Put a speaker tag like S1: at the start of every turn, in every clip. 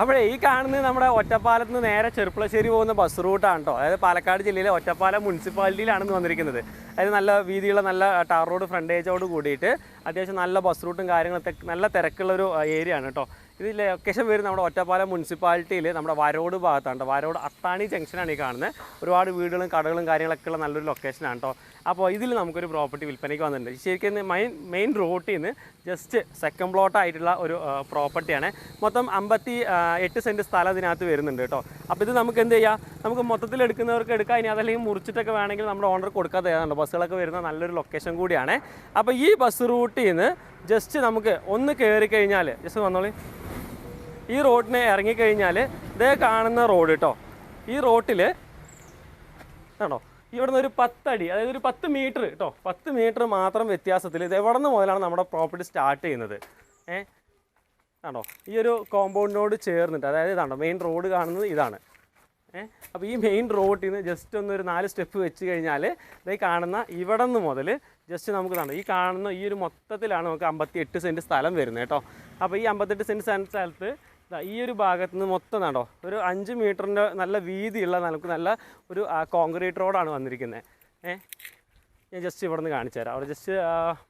S1: അപ്പോഴേ ഈ കാണുന്നത് നമ്മുടെ ഒറ്റപ്പാലത്ത് നിന്ന് നേരെ ചെറുപ്പളശ്ശേരി പോകുന്ന ബസ് റൂട്ടാണ് കേട്ടോ അതായത് പാലക്കാട് ജില്ലയിലെ ഒറ്റപ്പാലം മുനിസിപ്പാലിറ്റിയിലാണെന്ന് വന്നിരിക്കുന്നത്. അതായത് നല്ല വീതിയുള്ള നല്ല ടാർ റോഡ് ഫ്രണ്ടേജോട് കൂടിയിട്ട് അത്യാവശ്യം നല്ല ബസ് റൂട്ടും കാര്യങ്ങളൊക്കെ നല്ല തിരക്കുള്ള ഒരു ഏരിയ ആണ് കേട്ടോ ഇത് ലൊക്കേഷൻ വരുന്നത് നമ്മുടെ ഒറ്റപ്പാലം മുനിസിപ്പാലിറ്റിയിൽ നമ്മുടെ വരോട് ഭാഗത്താണ് വരോട് അത്താണി ജംഗ്ഷനാണ് ഈ കാണുന്നത് ഒരുപാട് വീടുകളും കടകളും കാര്യങ്ങളൊക്കെ ഉള്ള നല്ലൊരു ലൊക്കേഷനാണ് കേട്ടോ അപ്പോൾ ഇതിൽ നമുക്കൊരു പ്രോപ്പർട്ടി വിൽപ്പനയ്ക്ക് വന്നിട്ടുണ്ട്. ശരിക്കും മെയിൻ മെയിൻ റോട്ടിൽ നിന്ന് ജസ്റ്റ് സെക്കൻഡ് പ്ലോട്ടായിട്ടുള്ള ഒരു പ്രോപ്പർട്ടിയാണ് മൊത്തം അമ്പത്തി എട്ട് സെന്റ് സ്ഥലം ഇതിനകത്ത് വരുന്നുണ്ട് കേട്ടോ. അപ്പോൾ ഇത് നമുക്ക് എന്ത് ചെയ്യാം? നമുക്ക് മൊത്തത്തിൽ എടുക്കുന്നവർക്ക് എടുക്കാം. ഇനി അതല്ലെങ്കിൽ മുറിച്ചിട്ടൊക്കെ വേണമെങ്കിൽ നമ്മുടെ ഓണർ കൊടുക്കാതെ തയ്യാറുണ്ട്. ബസ്സുകളൊക്കെ വരുന്ന നല്ലൊരു ലൊക്കേഷൻ കൂടിയാണ്. അപ്പോൾ ഈ ബസ് റൂട്ടിൽ നിന്ന് ജസ്റ്റ് നമുക്ക് ഒന്ന് കയറി കഴിഞ്ഞാൽ ജസ്റ്റ് വന്നോളി. ഈ റോഡിന് ഇറങ്ങിക്കഴിഞ്ഞാൽ ഇതേ കാണുന്ന റോഡ് കേട്ടോ ഈ റോട്ടിൽ ആണോ? ഇവിടുന്ന് ഒരു പത്തടി അതായത് ഒരു പത്ത് മീറ്റർ കേട്ടോ പത്ത് മീറ്റർ മാത്രം വ്യത്യാസത്തിൽ ഇത് എവിടെ നിന്ന് മുതലാണ് നമ്മുടെ പ്രോപ്പർട്ടി സ്റ്റാർട്ട് ചെയ്യുന്നത്? ഏ? ആണോ? ഈ ഒരു കോമ്പൗണ്ടിനോട് ചേർന്നിട്ട് അതായത് ഇതാണോ മെയിൻ റോഡ് കാണുന്നത് ഇതാണ്. ഏ? അപ്പോൾ ഈ മെയിൻ റോഡിൽ നിന്ന് ജസ്റ്റ് ഒന്ന് ഒരു നാല് സ്റ്റെപ്പ് വെച്ച് കഴിഞ്ഞാൽ ഇതേ കാണുന്ന ഇവിടെ നിന്ന് മുതൽ ജസ്റ്റ് നമുക്ക് കാണാം ഈ കാണുന്ന ഈ ഒരു മൊത്തത്തിലാണ് നമുക്ക് അമ്പത്തി എട്ട് സെന്റ് സ്ഥലം വരുന്നത് കേട്ടോ അപ്പോൾ ഈ അമ്പത്തെട്ട് സെന്റ് സ്ഥലത്ത് ഈ ഒരു ഭാഗത്ത് നിന്ന് മൊത്തം നടോ ഒരു അഞ്ച് മീറ്ററിന്റെ നല്ല വീതിയുള്ള നമുക്ക് നല്ല ഒരു കോൺക്രീറ്റ് റോഡാണ് വന്നിരിക്കുന്നത് ഏ? ഞാൻ ജസ്റ്റ് ഇവിടെ നിന്ന് കാണിച്ചു തരാം. അവിടെ ജസ്റ്റ്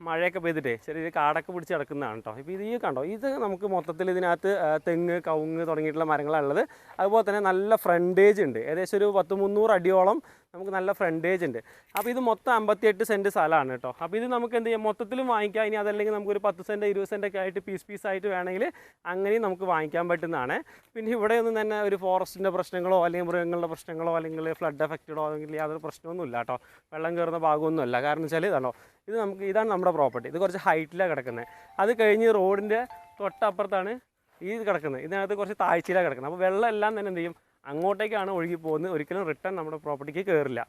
S1: മഴയൊക്കെ പെയ്തിട്ടേ ചെറിയ കാടൊക്കെ പിടിച്ച് കിടക്കുന്നതാണ് കേട്ടോ. ഇപ്പോൾ ഇത് കണ്ടോ? ഇത് നമുക്ക് മൊത്തത്തിൽ ഇതിനകത്ത് തെങ്ങ് കവുങ്ങ് തുടങ്ങിയിട്ടുള്ള മരങ്ങളാണുള്ളത്. അതുപോലെ തന്നെ നല്ല ഫ്രണ്ടേജ് ഉണ്ട്. ഏകദേശം ഒരു പത്ത് മുന്നൂറ് അടിയോളം നമുക്ക് നല്ല ഫ്രണ്ടേജ് ഉണ്ട്. അപ്പോൾ ഇത് മൊത്തം അമ്പത്തിയെട്ട് സെന്റ് സ്ഥലമാണ് കേട്ടോ അപ്പോൾ ഇത് നമുക്ക് എന്ത് ചെയ്യാം? മൊത്തത്തിലും വാങ്ങിക്കാം. ഇനി അതല്ലെങ്കിൽ നമുക്കൊരു പത്ത് സെന്റ് ഇരുപത് സെന്റ് ഒക്കെ ആയിട്ട് പീസ് പീസ് ആയിട്ട് വേണമെങ്കിൽ അങ്ങനെയും നമുക്ക് വാങ്ങിക്കാൻ പറ്റുന്നതാണ്. പിന്നെ ഇവിടെ ഒന്നും തന്നെ ഒരു ഫോറസ്റ്റിന്റെ പ്രശ്നങ്ങളോ അല്ലെങ്കിൽ മൃഗങ്ങളുടെ പ്രശ്നങ്ങളോ അല്ലെങ്കിൽ ഫ്ലഡ് എഫക്റ്റഡോ അല്ലെങ്കിൽ യാതൊരു പ്രശ്നമൊന്നും ഇല്ല കേട്ടോ വെള്ളം കയറുന്ന ഭാഗമൊന്നും അല്ല. കാരണം വെച്ചാൽ ഇതാണോ? ഇത് നമുക്ക് ഇതാണ് നമ്മുടെ പ്രോപ്പർട്ടി ഇത് കുറച്ച് ഹൈറ്റിലാണ് കിടക്കുന്നത് അത് കഴിഞ്ഞ് റോഡിന്റെ തൊട്ടപ്പുറത്താണ് ഈ കിടക്കുന്നത് ഇതിനകത്ത് കുറച്ച് താഴ്ചയിലാണ് കിടക്കുന്നത് അപ്പോൾ വെള്ളം എല്ലാം തന്നെ എന്ത് ചെയ്യും? അങ്ങോട്ടേക്കാണ് ഒഴുകി പോകുന്നത് ഒരിക്കലും റിട്ടേൺ നമ്മുടെ പ്രോപ്പർട്ടിക്ക് കയറില്ല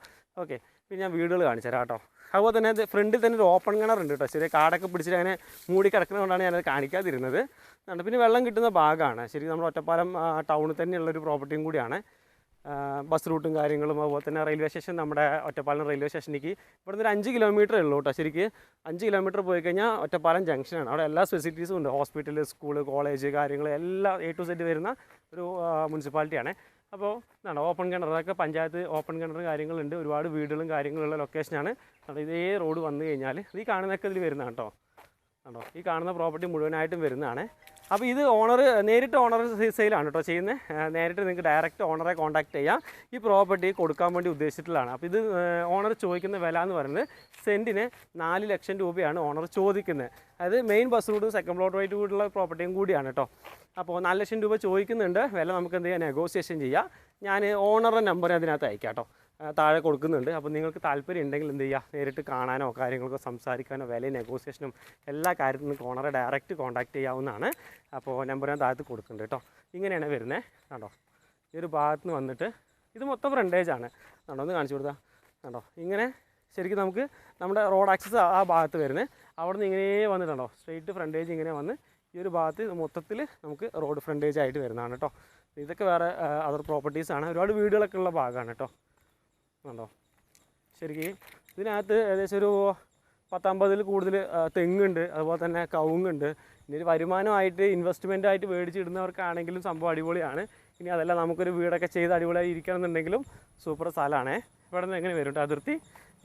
S1: ഓക്കെ പിന്നെ ഞാൻ വീടുകൾ കാണിച്ചു തരാം കേട്ടോ. അതുപോലെ തന്നെ ഫ്രണ്ടിൽ തന്നെ ഒരു ഓപ്പൺ കിണർ ഉണ്ട് കേട്ടോ. ശരി കാടൊക്കെ പിടിച്ചിട്ട് അങ്ങനെ മൂടി കിടക്കുന്നതുകൊണ്ടാണ് ഞാനത് കാണിക്കാതിരുന്നത്. പിന്നെ വെള്ളം കിട്ടുന്ന ഭാഗമാണ്. ശരി നമ്മുടെ ഒറ്റപ്പാലം ടൗണിൽ തന്നെയുള്ള ഒരു പ്രോപ്പർട്ടിയും കൂടിയാണ്. ബസ് റൂട്ടും കാര്യങ്ങളും അതുപോലെ തന്നെ റെയിൽവേ സ്റ്റേഷൻ നമ്മുടെ ഒറ്റപ്പാലം റെയിൽവേ സ്റ്റേഷനിലേക്ക് ഇവിടുന്ന് ഒരു അഞ്ച് കിലോമീറ്റർ ഉള്ളൂ കേട്ടോ. ശരിക്ക് അഞ്ച് കിലോമീറ്റർ പോയി കഴിഞ്ഞാൽ ഒറ്റപ്പാലം ജംഗ്ഷനാണ് അവിടെ എല്ലാ ഫെസിലിറ്റീസും ഉണ്ട്. ഹോസ്പിറ്റൽ സ്കൂൾ കോളേജ് കാര്യങ്ങൾ എല്ലാം എ ടു സെറ്റ് വരുന്ന ഒരു മുനിസിപ്പാലിറ്റിയാണ് അപ്പോൾ എന്താണ് ഓപ്പൺ കിണർ. അതൊക്കെ പഞ്ചായത്ത് ഓപ്പൺ കിണർ കാര്യങ്ങളുണ്ട്. ഒരുപാട് വീടുകളും കാര്യങ്ങളുള്ള ലൊക്കേഷനാണ് അതായത് ഇതേ റോഡ് വന്നു കഴിഞ്ഞാൽ ഈ കാണുന്നതൊക്കെ ഇതിൽ വരുന്നതാണ് കേട്ടോ കണ്ടോ? ഈ കാണുന്ന പ്രോപ്പർട്ടി മുഴുവനായിട്ടും വരുന്നതാണ്. അപ്പോൾ ഇത് ഓണർ നേരിട്ട് ഓണർ സെയിലാണ് കേട്ടോ ചെയ്യുന്നത് നേരിട്ട് നിങ്ങൾക്ക് ഡയറക്റ്റ് ഓണറെ കോൺടാക്ട് ചെയ്യാം. ഈ പ്രോപ്പർട്ടി കൊടുക്കാൻ വേണ്ടി ഉദ്ദേശിച്ചിട്ടുള്ളതാണ്. അപ്പോൾ ഇത് ഓണർ ചോദിക്കുന്ന വില എന്ന് പറയുന്നത് സെന്റിന് നാല് ലക്ഷം രൂപയാണ് ഓണർ ചോദിക്കുന്നത്. അതായത് മെയിൻ ബസ് റൂട്ടും സെക്കൻഡ് പ്ലോട്ട് റൈറ്റ് കൂടിയുള്ള പ്രോപ്പർട്ടിയും കൂടിയാണ് കേട്ടോ അപ്പോൾ നാല് ലക്ഷം രൂപ ചോദിക്കുന്നുണ്ട്. വില നമുക്ക് എന്ത് ചെയ്യാം? നെഗോസിയേഷൻ ചെയ്യാം. ഞാൻ ഓണറുടെ നമ്പർ അതിനകത്ത് അയക്കാം കേട്ടോ താഴെ കൊടുക്കുന്നുണ്ട്. അപ്പോൾ നിങ്ങൾക്ക് താല്പര്യം ഉണ്ടെങ്കിൽ എന്ത് ചെയ്യുക നേരിട്ട് കാണാനോ കാര്യങ്ങൾക്കോ സംസാരിക്കാനോ വില നെഗോസിയേഷനും എല്ലാ കാര്യത്തിനും കോണറെ ഡയറക്റ്റ് കോൺടാക്റ്റ് ചെയ്യാവുന്നതാണ്. അപ്പോൾ നമ്പർ ഞാൻ താഴത്ത് കൊടുക്കുന്നുണ്ട് കേട്ടോ. ഇങ്ങനെയാണ് വരുന്നത് കണ്ടോ? ഈ ഒരു ഭാഗത്ത് നിന്ന് വന്നിട്ട് ഇത് മൊത്തം ഫ്രണ്ടേജ് ആണ്. കണ്ടോ? ഒന്ന് കാണിച്ചു കൊടുത്താൽ കണ്ടോ? ഇങ്ങനെ ശരിക്കും നമുക്ക് നമ്മുടെ റോഡ് ആക്സസ് ആ ഭാഗത്ത് വരുന്നത് അവിടെ നിന്ന് ഇങ്ങനെ വന്നിട്ടുണ്ടോ സ്ട്രെയിറ്റ് ഫ്രണ്ടേജ് ഇങ്ങനെ വന്ന് ഈ ഒരു ഭാഗത്ത് മൊത്തത്തിൽ നമുക്ക് റോഡ് ഫ്രണ്ടേജ് ആയിട്ട് വരുന്നതാണ് കേട്ടോ. ഇതൊക്കെ വേറെ അതർ പ്രോപ്പർട്ടീസാണ് ഒരുപാട് വീടുകളൊക്കെ ഉള്ള ഭാഗമാണ് കേട്ടോ. കണ്ടോ? ശരിക്ക് ഇതിനകത്ത് ഏകദേശം ഒരു പത്തമ്പതിൽ കൂടുതൽ തെങ്ങുണ്ട് അതുപോലെ തന്നെ കവുങ്ങുണ്ട്. ഇനി ഒരു വരുമാനമായിട്ട് ഇൻവെസ്റ്റ്മെന്റ് ആയിട്ട് മേടിച്ചിടുന്നവർക്കാണെങ്കിലും സംഭവം അടിപൊളിയാണ്. ഇനി അതല്ല നമുക്കൊരു വീടൊക്കെ ചെയ്ത് അടിപൊളിയായി ഇരിക്കണം എന്നുണ്ടെങ്കിലും സൂപ്പർ സ്ഥലമാണേ. ഇവിടെ നിന്ന് എങ്ങനെ വരും അതിർത്തി.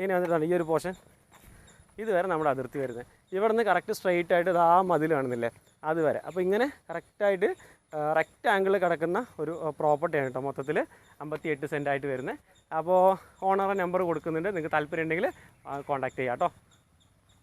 S1: ഇനി വന്നിട്ടാണ് ഈ ഒരു പോർഷൻ ഇതുവരെ നമ്മുടെ അതിർത്തി വരുന്നത്. ഇവിടെ നിന്ന് കറക്റ്റ് സ്ട്രെയിറ്റ് ആയിട്ട് ആ മതിൽ കാണുന്നില്ലേ? അതുവരെ അപ്പോൾ ഇങ്ങനെ കറക്റ്റായിട്ട് റെക്റ്റ് ആംഗിളിൽ കിടക്കുന്ന ഒരു പ്രോപ്പർട്ടിയാണ് കേട്ടോ മൊത്തത്തിൽ അമ്പത്തി എട്ട് സെന്റായിട്ട് വരുന്നത് അപ്പോൾ ഓണറുടെ നമ്പർ കൊടുക്കുന്നുണ്ട്. നിങ്ങൾക്ക് താല്പര്യം ഉണ്ടെങ്കിൽ കോൺടാക്ട് ചെയ്യാം കേട്ടോ